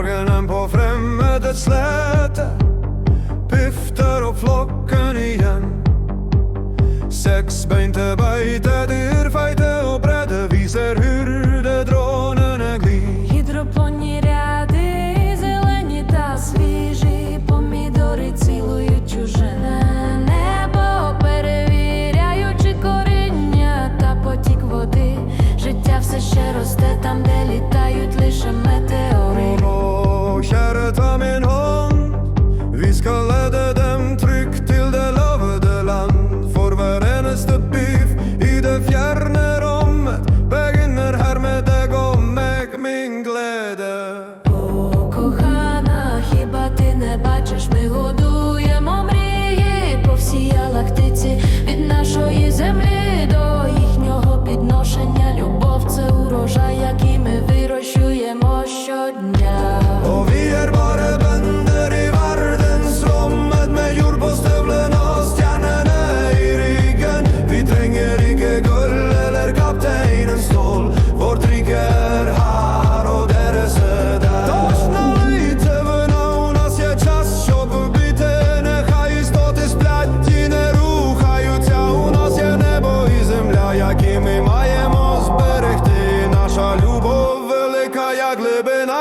morgonen på främmande släte pyftar upp flocken igen Sexbeinte beitet yr feit бачиш, ми годуємо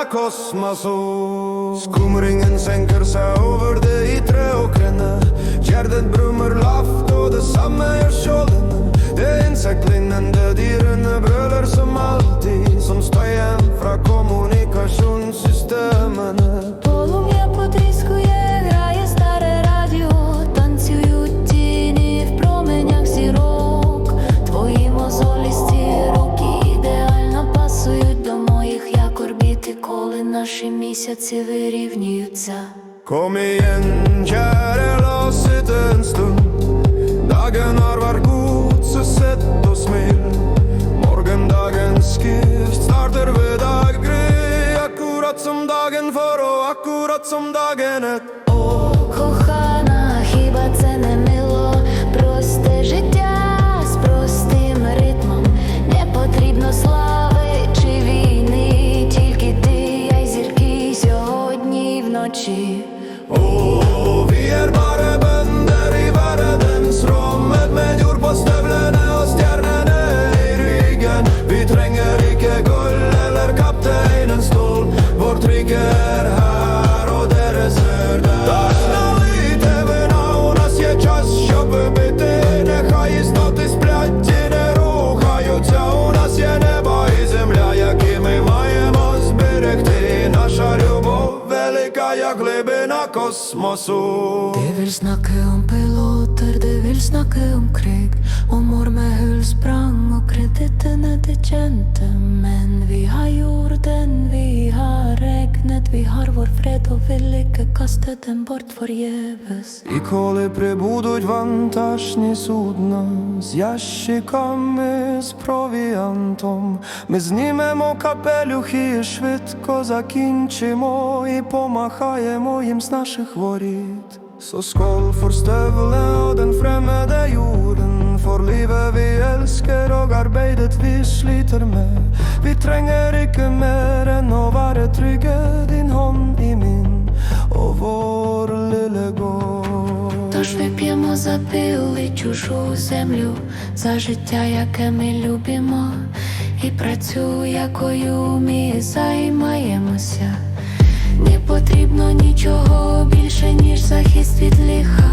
kosmos. Skumringen senker seg over det ytre og krenner. Місяці вирівнюються. Oss sitte en stund. Dagen har vært god, så sett og smil. Morgendagens skift starter ved daggry. Akkurat som dagen for og akkurat som dagen etter. велика, як glibina kosmosu. Det vil snakke om piloter, det vil snakke om krig. Om ormehullsprang og kredittene til kjente menn. Vi har jorden, vi har og vil ikke kaste den bort forgjeves. І коли прибудуть вантажні судна з ящиками з провіантом, ми знімемо капелюхи і швидко закінчимо і помахаємо їм з наших воріт. Så skål for støvlet og den fremmede jorden, for livet vi elsker og arbeidet vi sliter med. Vi trenger ikke mer enn å være trygge, og vår. Тож вип'ємо за пили чужу землю, за життя, яке ми любимо, і працю, якою ми займаємося. Не потрібно нічого більше, ніж захист від лиха.